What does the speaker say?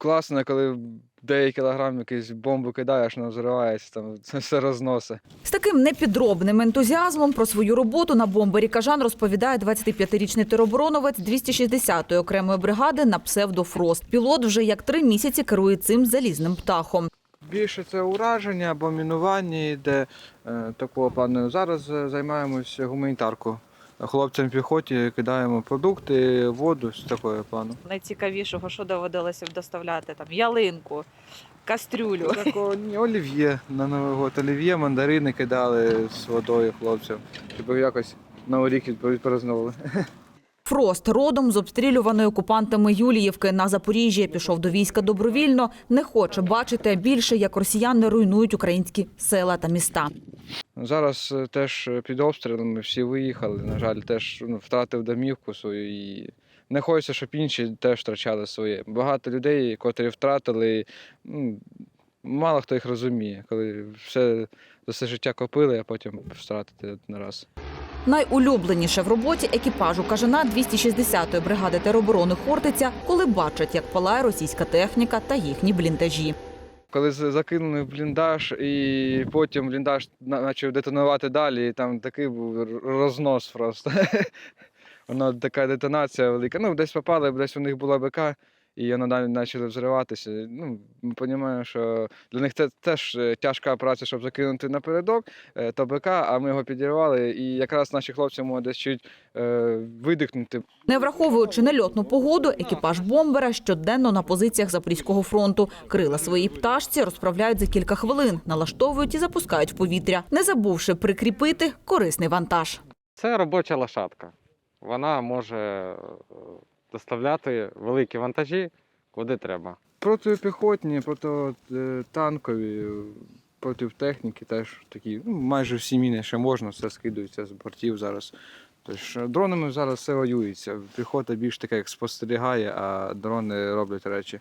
класно, коли деякі кілограм якийсь бомбу кидаєш, вона взривається, там це все розносить. З таким непідробним ентузіазмом про свою роботу на бомбері Кажан розповідає 25-річний теробороновець 260-ї окремої бригади на псевдофрост. Пілот вже як три місяці керує цим залізним птахом. Більше це ураження або мінування йде е, такого плану. Зараз е, займаємося гуманітарку. Хлопцям піхоті кидаємо продукти, воду з такого плану. найцікавішого, що доводилося б доставляти там ялинку, кастрюлю. Такого ні, олів'є на Новий год. Олів'є, мандарини кидали з водою хлопцям. Щоб якось Новий рік відпразнували. Фрост родом з обстрілюваної окупантами Юліївки на Запоріжжя пішов до війська добровільно. Не хоче бачити більше, як росіяни руйнують українські села та міста. Зараз е, теж під обстрілами всі виїхали. На жаль, теж ну, втратив домівку свою і не хочеться, щоб інші теж втрачали своє. Багато людей, котрі втратили, ну, мало хто їх розуміє, коли все за все життя копили, а потім втратити один раз. Найулюбленіше в роботі екіпажу кажана 260-ї бригади тероборони Хортиця, коли бачать, як палає російська техніка та їхні бліндажі. Коли закинули в бліндаж, і потім бліндаж почав детонувати далі, і там такий був рознос просто. Вона така детонація велика. Ну, десь попали, десь у них була БК, і воно далі почали взриватися. Ну, ми розуміємо, що для них це теж е, тяжка праця, щоб закинути напередок, е, то а ми його підірвали, і якраз наші хлопці можуть десь чуть е, видихнути, Не враховуючи нельотну погоду, екіпаж бомбера щоденно на позиціях Запорізького фронту. Крила своїй пташці розправляють за кілька хвилин, налаштовують і запускають в повітря, не забувши прикріпити корисний вантаж. Це робоча лошадка. Вона може доставляти великі вантажі куди треба. Протипіхотні, протитанкові, проти техніки теж такі. Ну, майже всі міни ще можна, все скидується з бортів зараз. Тож е, дронами зараз все воюється. Піхота більш така, як спостерігає, а дрони роблять речі.